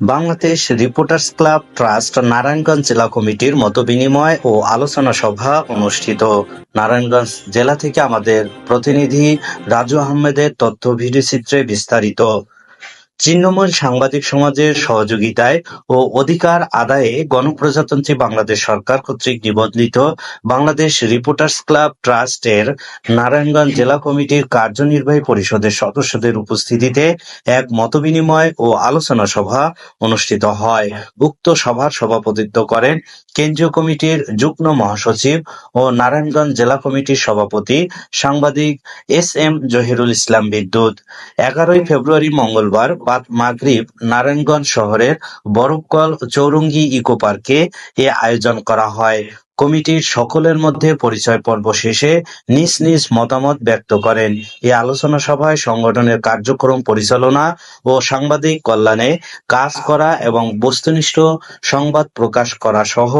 Bangladesh reporters club trust Narayanganj জেলা কমিটির মত বিনিময় ও আলোচনা সভা অনুষ্ঠিত। নারায়ণগঞ্জ জেলা থেকে আমাদের প্রতিনিধি রাজু আহমেদের তথ্য ভিডিওচিত্রে বিস্তারিত। ছিন্নমূল সাংবাদিক সমাজের সহযোগিতায় ও অধিকার আদায়ে গণপ্রজাতন্ত্রী বাংলাদেশ সরকার কর্তৃক নিবন্ধিত বাংলাদেশ রিপোর্টার্স ক্লাব ট্রাস্টের নারায়ণগঞ্জ জেলা কমিটির কার্যনির্বাহী পরিষদের সদস্যদের উপস্থিতিতে এক মতবিনিময় ও আলোচনা সভা অনুষ্ঠিত হয়। উক্ত সভার সভাপতিত্ব করেন কেন্দ্রীয় কমিটির যুগ্ম মহাসচিব ও নারায়ণগঞ্জ জেলা কমিটির সভাপতি সাংবাদিক এস এম জহিরুল ইসলাম বিদ্যুৎ। এগারোই ফেব্রুয়ারি মঙ্গলবার বাদ মাগরিব নারায়ণগঞ্জ শহরের বরফকল চৌরঙ্গী ইকো পার্কে এ আয়োজন করা হয়। কমিটির সকলের মধ্যে পরিচয় পর্ব শেষে নিজ নিজ মতামত ব্যক্ত করেন। এই আলোচনা সভায় সংগঠনের কার্যক্রম পরিচালনা ও সাংবাদিক কল্যাণে কাজ করা এবং বস্তুনিষ্ঠ সংবাদ প্রকাশ করা সহ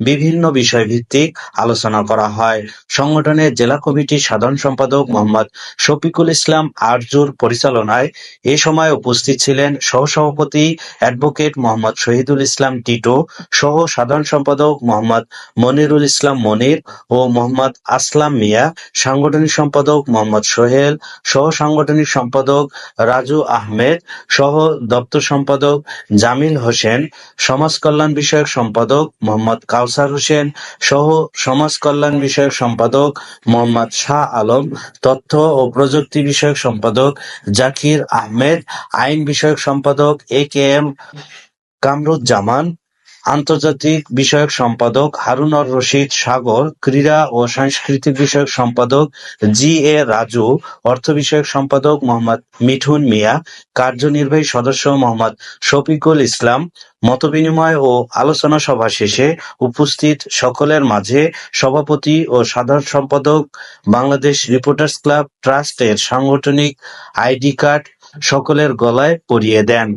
বিভিন্ন বিষয়ভিত্তিক আলোচনা করা হয়। সংগঠনের জেলা কমিটির সাধারণ সম্পাদক মোহাম্মদ শফিকুল ইসলাম আরজুর পরিচালনায় এ সময় উপস্থিত ছিলেন সহসভাপতি অ্যাডভোকেট মোহাম্মদ শহীদুল ইসলাম টিটো সহ সাধারণ সম্পাদক মোহাম্মদ মনিরুল ইসলাম মনির ও মোহাম্মদ আসলাম মিয়া। সাংগঠনিক সম্পাদক মোহাম্মদ সোহেল সহ সাংগঠনিক সম্পাদক রাজু আহমেদ সহ দপ্তর সম্পাদক জামিল হোসেন, সমাজ কল্যাণ বিষয়ক সম্পাদক মোহাম্মদ কাউসার হোসেন সহ সমাজ কল্যাণ বিষয়ক সম্পাদক মোহাম্মদ শাহ আলম, তথ্য ও প্রযুক্তি বিষয়ক সম্পাদক জাকির আহমেদ, আইন বিষয়ক সম্পাদক এ কে এম কামরুজ্জামান আন্তর্জাতিক বিষয়ক সম্পাদক হারুন হারুনর রশিদ সাগর, ক্রীড়া ও সাংস্কৃতিক বিষয়ক সম্পাদক জি এ রাজু, অর্থ বিষয়ক সম্পাদক মোহাম্মদ মিঠুন মিয়া, কার্যনির্বাহী সদস্য মোহাম্মদ শফিকুল ইসলাম, মতবিনিময় ও আলোচনা সভা শেষে উপস্থিত সকলের মাঝে সভাপতি ও সাধারণ সম্পাদক বাংলাদেশ রিপোর্টার্স ক্লাব ট্রাস্টের সাংগঠনিক আইডি কার্ড সকলের গলায় পরিয়ে দেন।